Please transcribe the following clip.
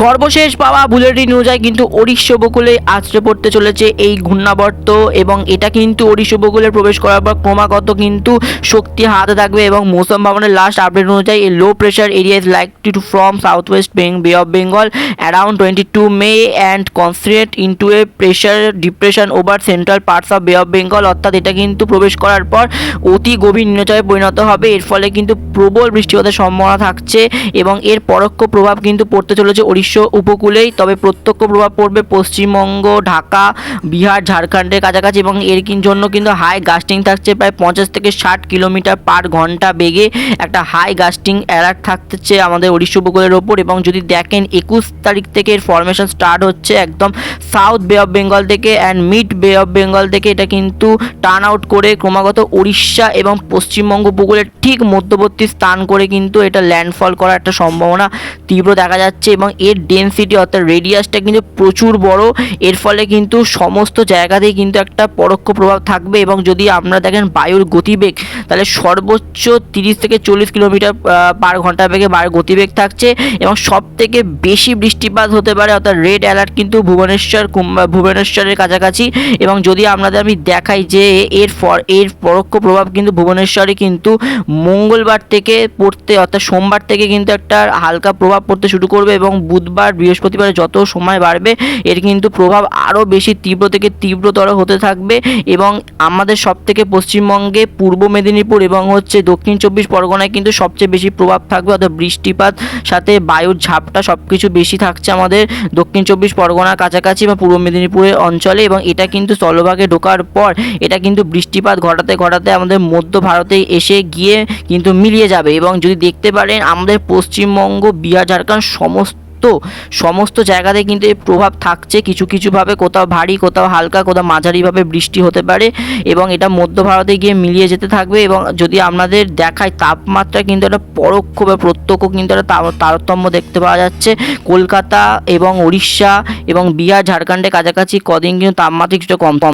সর্বশেষ পাওয়া বুলেটিন অনুযায়ী কিন্তু ওড়িশা উপকূলে আছড়ে পড়তে চলেছে এই ঘূর্ণাবর্ত এবং এটা কিন্তু ওড়িশা উপকূলে প্রবেশ করার পর ক্রমাগত কিন্তু শক্তি হাতে থাকবে এবং মৌসুম ভবনের লাস্ট আপডেট অনুযায়ী এই low pressure area is likely to from south west bay of Bengal around twenty two May and concentrate into a pressure depression over central parts of bay of Bengal অর্থাৎ এটা কিন্তু প্রবেশ করার পর অতি গভীর নিম্নচাপে পরিণত হবে। এর ফলে কিন্তু প্রবল বৃষ্টিপাতের সম্ভাবনা থাকছে এবং এর পরোক্ষ প্রভাব কিন্তু পড়তে চলেছে উড়িষ্যা উপকূলেই, তবে প্রত্যক্ষ প্রভাব পড়বে পশ্চিমবঙ্গ, ঢাকা, বিহার, ঝাড়খণ্ডের কাছাকাছি এবং এর জন্য কিন্তু হাই গাস্টিং থাকছে প্রায় পঞ্চাশ থেকে ষাট কিলোমিটার পার ঘণ্টা বেগে। একটা হাই গাস্টিং অ্যালার্ট থাকছে আমাদের উড়িষ্যা উপকূলের ওপর এবং যদি দেখেন একুশ তারিখ থেকে এর ফরমেশন স্টার্ট হচ্ছে একদম সাউথ বে অফ বেঙ্গল থেকে and mid bay of Bengal থেকে, এটা কিন্তু টার্ন আউট করে ক্রমাগত উড়িষ্যা এবং পশ্চিমবঙ্গ উপকূলের ঠিক মধ্যবর্তী স্থান করে কিন্তু এটা ল্যান্ডফল করার একটা সম্ভাবনা তীব্র দেখা যাচ্ছে এবং এর ডেনসিটি অর্থাৎ রেডিয়াসটা কিন্তু প্রচুর বড়। এর ফলে কিন্তু সমস্ত জায়গাতেই কিন্তু একটা পরোক্ষ প্রভাব থাকবে এবং যদি আপনারা দেখেন বায়ুর গতিবেগ, তাহলে সর্বোচ্চ তিরিশ থেকে চল্লিশ কিলোমিটার পার ঘণ্টা বেগে বায়ুর গতিবেগ থাকছে এবং সব থেকে বেশি বৃষ্টিপাত হতে পারে অর্থাৎ রেড অ্যালার্ট কিন্তু ভুবনেশ্বর ভুবনেশ্বরের কাছাকাছি। এবং যদি আপনাদের আমি দেখাই যে এর ফর, এর পরোক্ষ প্রভাব কিন্তু ভুবনেশ্বরে কিন্তু মঙ্গলবার থেকে পড়তে অর্থাৎ সোমবার থেকে কিন্তু একটা হালকা প্রভাব পড়তে শুরু করবে এবং বুধবার, বৃহস্পতিবার যত সময় বাড়বে, এর কিন্তু প্রভাব আরও বেশি তীব্র থেকে তীব্রতর হতে থাকবে এবং আমাদের সব থেকে পশ্চিমবঙ্গে পূর্ব মেদিনীপুর এবং হচ্ছে দক্ষিণ চব্বিশ পরগনায় কিন্তু সবচেয়ে বেশি প্রভাব থাকবে, অর্থাৎ বৃষ্টিপাত, সাথে বায়ুর ঝাপটা সব কিছু বেশি থাকছে আমাদের দক্ষিণ চব্বিশ পরগনার কাছাকাছি বা পূর্ব মেদিনীপুরের অঞ্চলে এবং এটা কিন্তু স্থলভাগে ঢোকার পর এটা কিন্তু বৃষ্টিপাত ঘটাতে ঘটাতে আমাদের মধ্য ভারতে এসে গিয়ে কিন্তু মিলিয়ে যাবে এবং যদি দেখতে পারেন আমাদের পশ্চিমবঙ্গ, বিহার, ঝাড়খণ্ড সমস্ত সমস্ত জায়গাতে কিন্তু এর প্রভাব থাকছে। কিছু কিছুভাবে কোথাও ভারী, কোথাও হালকা, কোথাও মাঝারিভাবে বৃষ্টি হতে পারে এবং এটা মধ্য ভারতে গিয়ে মিলিয়ে যেতে থাকবে এবং যদি আপনাদের দেখায় তাপমাত্রা কিন্তু একটা পরোক্ষ বা প্রত্যক্ষ কিন্তু একটা তার- তারতম্য দেখতে পাওয়া যাচ্ছে। কলকাতা এবং উড়িষ্যা এবং বিহার, ঝাড়খণ্ডের কাছাকাছি কদিন কিন্তু তাপমাত্রা কিছুটা কম কম